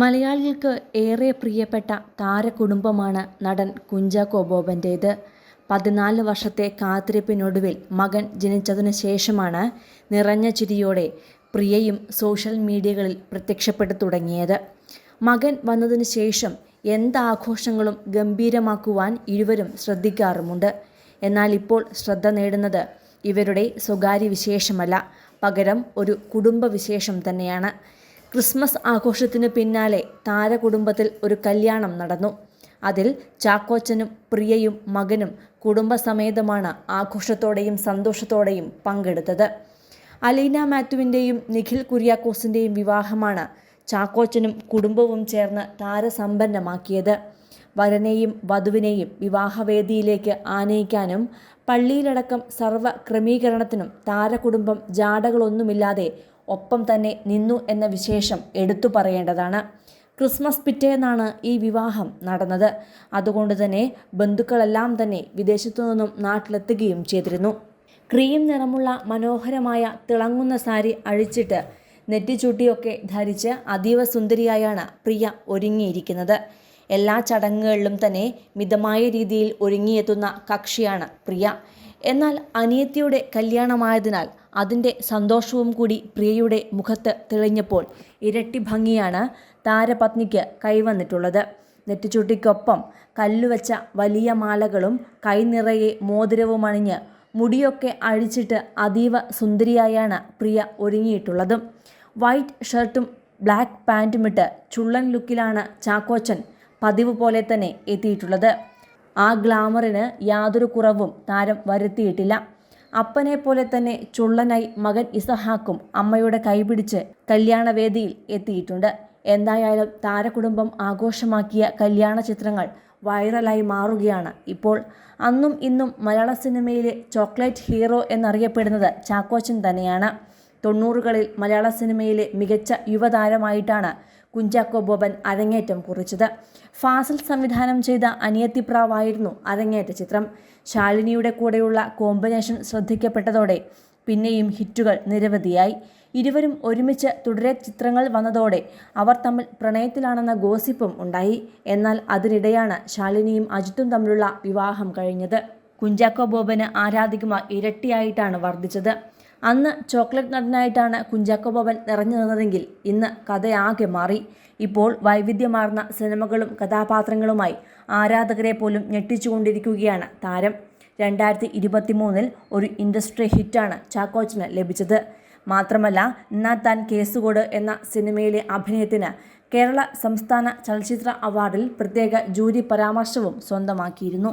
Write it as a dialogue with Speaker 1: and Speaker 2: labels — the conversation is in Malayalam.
Speaker 1: മലയാളികൾക്ക് ഏറെ പ്രിയപ്പെട്ട താരകുടുംബമാണ് നടൻ കുഞ്ചാക്കോ ബോബന്റേത്. പതിനാല് വർഷത്തെ കാത്തിരിപ്പിനൊടുവിൽ മകൻ ജനിച്ചതിനു ശേഷമാണ് നിറഞ്ഞ ചിരിയോടെ പ്രിയയും സോഷ്യൽ മീഡിയകളിൽ പ്രത്യക്ഷപ്പെട്ടു തുടങ്ങിയത്. മകൻ വന്നതിനു ശേഷം എന്താഘോഷങ്ങളും ഗംഭീരമാക്കുവാൻ ഇരുവരും ശ്രദ്ധിക്കാറുമുണ്ട്. എന്നാൽ ഇപ്പോൾ ശ്രദ്ധ നേടുന്നത് ഇവരുടെ സ്വകാര്യ വിശേഷമല്ല. പകരം ഒരു കുടുംബ വിശേഷം തന്നെയാണ്. ക്രിസ്മസ് ആഘോഷത്തിന് പിന്നാലെ താരകുടുംബത്തിൽ ഒരു കല്യാണം നടന്നു. അതിൽ ചാക്കോച്ചനും പ്രിയയും മകനും കുടുംബസമേതമാണ് ആഘോഷത്തോടെയും സന്തോഷത്തോടെയും പങ്കെടുത്തത്. അലീന മാത്യുവിന്റെയും നിഖിൽ കുര്യാക്കോസിന്റെയും വിവാഹമാണ് ചാക്കോച്ചനും കുടുംബവും ചേർന്ന് താരസമ്പന്നമാക്കിയത്. വരനെയും വധുവിനെയും വിവാഹവേദിയിലേക്ക് ആനയിക്കാനും പള്ളിയിലടക്കം സർവ ക്രമീകരണത്തിനും താരകുടുംബം ജാടകളൊന്നുമില്ലാതെ ഒപ്പം തന്നെ നിന്നു എന്ന വിശേഷം എടുത്തു പറയേണ്ടതാണ്. ക്രിസ്മസ് പിറ്റേന്നാണ് ഈ വിവാഹം നടന്നത്. അതുകൊണ്ട് തന്നെ ബന്ധുക്കളെല്ലാം തന്നെ വിദേശത്തു നിന്നും നാട്ടിലെത്തുകയും ചെയ്തിരുന്നു. ക്രീം നിറമുള്ള മനോഹരമായ തിളങ്ങുന്ന സാരി അഴിച്ചിട്ട് നെറ്റിച്ചൂട്ടിയൊക്കെ ധരിച്ച് അതീവ സുന്ദരിയായാണ് പ്രിയ ഒരുങ്ങിയിരിക്കുന്നത്. എല്ലാ ചടങ്ങുകളിലും തന്നെ മിതമായ രീതിയിൽ ഒരുങ്ങിയെത്തുന്ന കക്ഷിയാണ് പ്രിയ. എന്നാൽ അനിയത്തിയുടെ കല്യാണമായതിനാൽ അതിന്റെ സന്തോഷവും കൂടി പ്രിയയുടെ മുഖത്ത് തെളിഞ്ഞപ്പോൾ ഇരട്ടി ഭംഗിയാണ് താരപത്നിക്ക് കൈവന്നിട്ടുള്ളത്. നെറ്റിച്ചുട്ടിക്കൊപ്പം കല്ലുവച്ച വലിയ മാലകളും കൈനിറയെ മോതിരവും അണിഞ്ഞ് മുടിയൊക്കെ അഴിച്ചിട്ട് അതീവ സുന്ദരിയായാണ് പ്രിയ ഒരുങ്ങിയിട്ടുള്ളതും. വൈറ്റ് ഷർട്ടും ബ്ലാക്ക് പാന്റുമിട്ട് ചുള്ളൻ ലുക്കിലാണ് ചാക്കോച്ചൻ പതിവ് പോലെ തന്നെ എത്തിയിട്ടുള്ളത്. ആ ഗ്ലാമറിന് യാതൊരു കുറവും താരം വരുത്തിയിട്ടില്ല. അപ്പനെ പോലെ തന്നെ ചുള്ളനായി മകൻ ഇസഹാക്കും അമ്മയുടെ കൈപിടിച്ച് കല്യാണവേദിയിൽ എത്തിയിട്ടുണ്ട്. എന്തായാലും താരകുടുംബം ആഘോഷമാക്കിയ കല്യാണ ചിത്രങ്ങൾ വൈറലായി മാറുകയാണ് ഇപ്പോൾ. അന്നും ഇന്നും മലയാള സിനിമയിലെ ചോക്ലേറ്റ് ഹീറോ എന്നറിയപ്പെടുന്നത് ചാക്കോച്ചൻ തന്നെയാണ്. തൊണ്ണൂറുകളിൽ മലയാള സിനിമയിലെ മികച്ച യുവതാരമായിട്ടാണ് കുഞ്ചാക്കോ ബോബൻ അരങ്ങേറ്റം കുറിച്ചത്. ഫാസിൽ സംവിധാനം ചെയ്ത അനിയത്തിപ്രാവായിരുന്നു അരങ്ങേറ്റ ചിത്രം. ശാലിനിയുടെ കൂടെയുള്ള കോമ്പിനേഷൻ ശ്രദ്ധിക്കപ്പെട്ടതോടെ പിന്നെയും ഹിറ്റുകൾ നിരവധിയായി. ഇരുവരും ഒരുമിച്ച് തുടരെ ചിത്രങ്ങൾ വന്നതോടെ അവർ തമ്മിൽ പ്രണയത്തിലാണെന്ന ഗോസിപ്പും ഉണ്ടായി. എന്നാൽ അതിനിടെയാണ് ശാലിനിയും അജിത്തും തമ്മിലുള്ള വിവാഹം കഴിഞ്ഞത്. കുഞ്ചാക്കോ ബോബന് ആരാധികമായി ഇരട്ടിയായിട്ടാണ് വർദ്ധിച്ചത്. അന്ന് ചോക്ലേറ്റ് നടനായിട്ടാണ് കുഞ്ചാക്കോ ബോബൻ നിറഞ്ഞു നിന്നതെങ്കിൽ ഇന്ന് കഥയാകെ മാറി. ഇപ്പോൾ വൈവിധ്യമാർന്ന സിനിമകളും കഥാപാത്രങ്ങളുമായി ആരാധകരെ പോലും ഞെട്ടിച്ചുകൊണ്ടിരിക്കുകയാണ് താരം. രണ്ടായിരത്തി ഇരുപത്തി മൂന്നിൽ ഒരു ഇൻഡസ്ട്രി ഹിറ്റാണ് ചാക്കോച്ചിന് ലഭിച്ചത്. മാത്രമല്ല എന്നാ താൻ കേസുകോട് എന്ന സിനിമയിലെ അഭിനയത്തിന് കേരള സംസ്ഥാന ചലച്ചിത്ര അവാർഡിൽ പ്രത്യേക ജൂറി പരാമർശവും സ്വന്തമാക്കിയിരുന്നു.